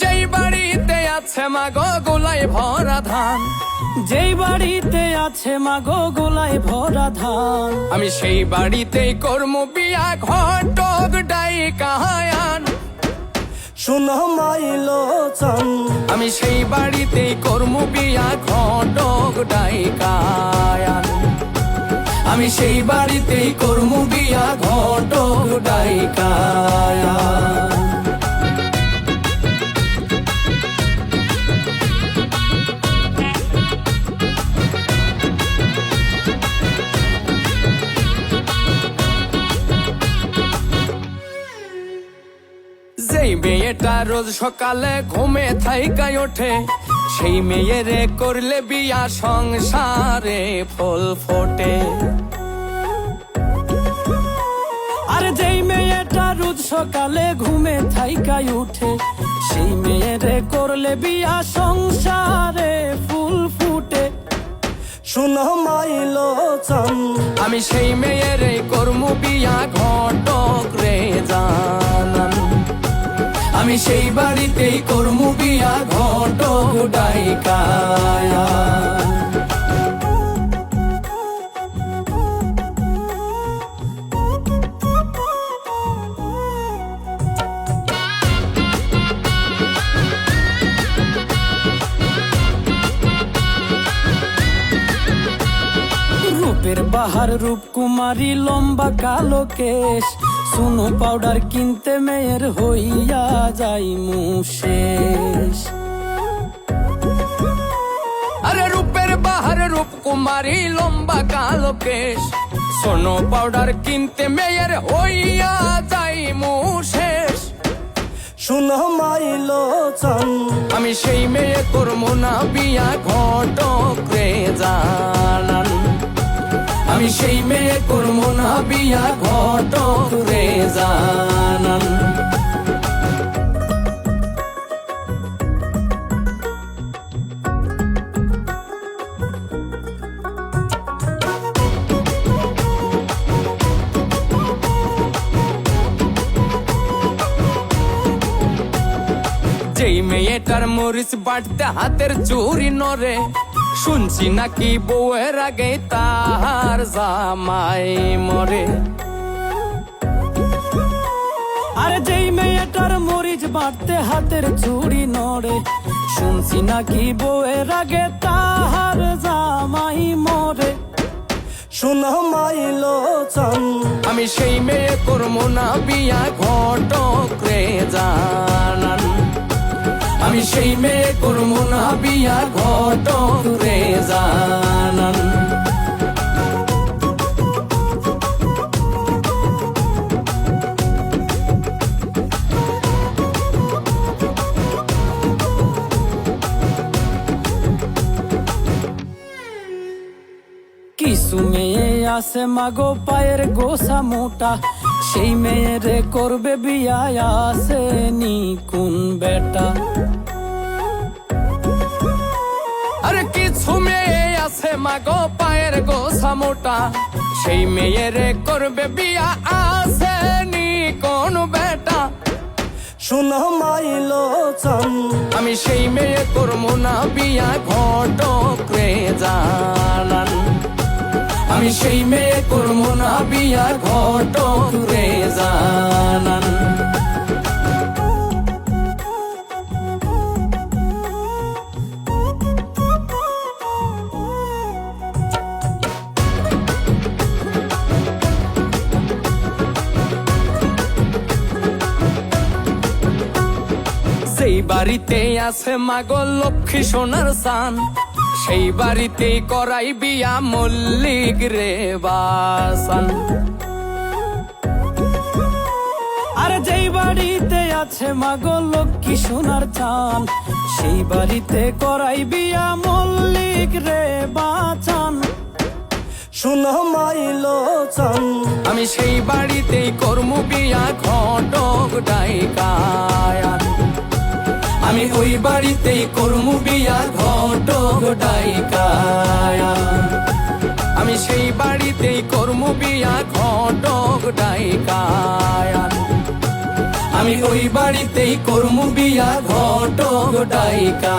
যেই বাড়িতে আছে মা গো গোলাই ভরা ধান যেই বাড়িতে আছে মাগো গোলায় ভরা ধান আমি সেই বাড়িতেই কর্ম বিয়া ঘটক ডাই কাহায়ান। শুনো মাইলো চান। আমি সেই বাড়িতেই কর্ম বিয়া ঘটক ডাই কায়ান আমি সেই বাড়িতেই কর্ম বিয়া ঘটক ডাই মেয়েটা রোজ সকালে, ঘুমে থাইকাই ওঠে। সেই মেয়েরে করলে বিয়া সংসারে ফুল ফোটে। আর যেই মেয়েটা রোজ সকালে, ঘুমে থাইকাই উঠে সেই মেয়েরে করলে বিয়া সংসারে ফুল ফুটে। শুনো মাইলো আমি সেই মেয়েরে কর্ম বিয়া ঘটক। আমি সেই বাড়িতেই কর্ম বিয়া ঘটক ডাইকায়া। রূপের বাহার রূপকুমারী লম্বা কালো কেশ সুনো পাউডার কিনতে মেয়ের হইয়া যাই মুশেষ আরে রূপের বাহার রূপ কুমারী লম্বা কালো কেশ। সোনো পাউডার কিনতে মেয়ের হইয়া যাই শেষ। শুনো মাইলো চান আমি সেই মেয়ে করব না বিয়া ঘটক রে জানান। আমি সেই মেয়ে করব না বিয়া ঘটক রে জানান যেই মেয়েটার মরিচ বাটতে হাতের চুরি নরে শুনছি নাকি বউয়ের আগে তাহার জামাই মরে। আর যেই মেয়েটার মরিচ বাড়তে হাতের চুড়ি নড়ে, শুনছি নাকি বউয়ের আগে তাহার জামাই মরে। শুনো মাইলো চান আমি সেই মেয়ে করব না বিয়া ঘটক রে জানান। আমি সেই মেয়ে করব না বিয়া ঘটক রে জানান। কিছু মেয়ে আছে মাগো পায়ের গোসা মোটা। সেই মেয়েরে করবে বিয়া আছে নি কোন বেটা। আরে কিছু মেয়ে আছে মাগো পায়ের গোসা মোটা। সেই মেয়েরে করবে বিয়া আছে নি কোন বেটা। শুনো মাইলো চান, আমি সেই মেয়ে করব না বিয়া ঘটক রে জানান আমি সেই মেয়ে করব না বিয়া ঘটক রে জানান। সেই বাড়িতে আছে মাগো লক্ষ্মী সোনার সান সেই বাড়িতে করাই বিয়া মল্লিক রে বাসান। আর যেই বাড়িতে আছে মাগো লক্ষ্মী সোনার চান সেই বাড়িতে করাই বিয়া মল্লিক রে বাচান। শুনো মাইলো চান আমি সেই বাড়িতেই কর্ম বিয়া ঘটক ডাইকায়ান আমি ওই বাড়িতেই করমু বিয়া ঘট ডাইকায়ান আমি সেই বাড়িতেই করমু বিয়া ঘট ডাইকায়ান আমি ওই বাড়িতেই করমু বিয়া ঘট ডাইকা